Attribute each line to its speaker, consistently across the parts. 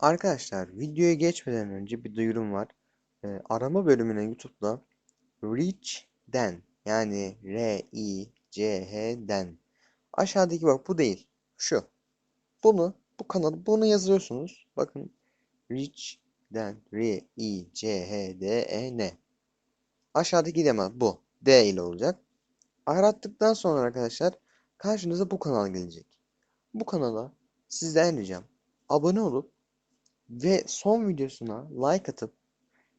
Speaker 1: Arkadaşlar videoya geçmeden önce bir duyurum var. Ee, arama bölümüne YouTube'da Reach'den yani R-I-C-H'den aşağıdaki bak bu değil. Şu. Bunu bu kanalı bunu yazıyorsunuz. Bakın Reach'den R-I-C-H-D-E-N Aşağıdaki deme bu. D ile olacak. Arattıktan sonra arkadaşlar karşınıza bu kanal gelecek. Bu kanala sizden ricam abone olup ve son videosuna like atıp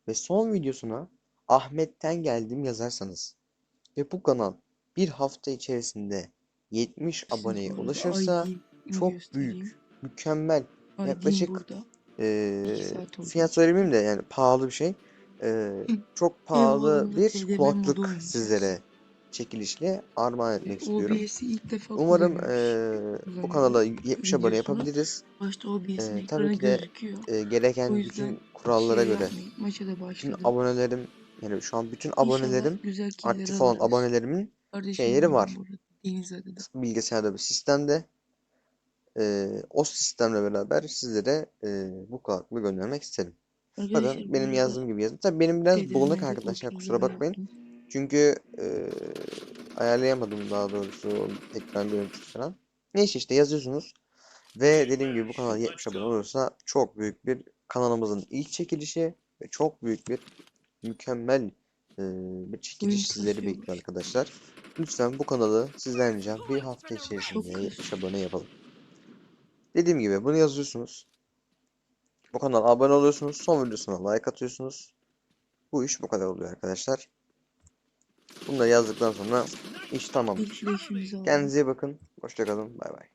Speaker 1: ve son videosuna Ahmet'ten geldim yazarsanız ve bu kanal bir hafta içerisinde 70 aboneye ulaşırsa çok büyük, mükemmel, yaklaşık
Speaker 2: oldu.
Speaker 1: fiyat söylemeyeyim de yani pahalı bir şey. Eee, çok pahalı bir kulaklık sizlere çekilişle armağan etmek istiyorum.
Speaker 2: İlk defa
Speaker 1: Umarım eee, bu kanala 70 abone yapabiliriz.
Speaker 2: Başta OBS'in ekranı
Speaker 1: tabii ki de
Speaker 2: gözüküyor.
Speaker 1: Eee, gereken bütün kurallara
Speaker 2: şey
Speaker 1: göre.
Speaker 2: Maça da
Speaker 1: bütün
Speaker 2: başladım.
Speaker 1: abonelerim yani şu an bütün
Speaker 2: İnşallah
Speaker 1: abonelerim aktif olan
Speaker 2: alırız.
Speaker 1: abonelerimin
Speaker 2: Kardeşim
Speaker 1: şeyleri var. bilgisayarda bir sistemde eee, o sistemle beraber sizlere eee, bu kulaklığı göndermek isterim. Bakın benim yazdığım gibi yazın. Tabii benim biraz bulanık arkadaşlar
Speaker 2: 30
Speaker 1: kusura bakmayın. Çünkü eee, ayarlayamadım daha doğrusu ekran görüntüsü falan. Neyse işte yazıyorsunuz. Ve dediğim gibi bu kanal 70 abone olursa çok büyük bir kanalımızın ilk çekilişi ve çok büyük bir mükemmel eee, bir çekiliş sizleri bekliyor arkadaşlar. Lütfen bu kanalı sizden ricam bir hafta içerisinde 70
Speaker 2: kasıyor.
Speaker 1: abone yapalım. Dediğim gibi bunu yazıyorsunuz. Bu kanala abone oluyorsunuz. Son videosuna like atıyorsunuz. Bu iş bu kadar oluyor arkadaşlar. Bunu da yazdıktan sonra iş
Speaker 2: aldım.
Speaker 1: Kendinize iyi bakın. Hoşça kalın. Bay bay.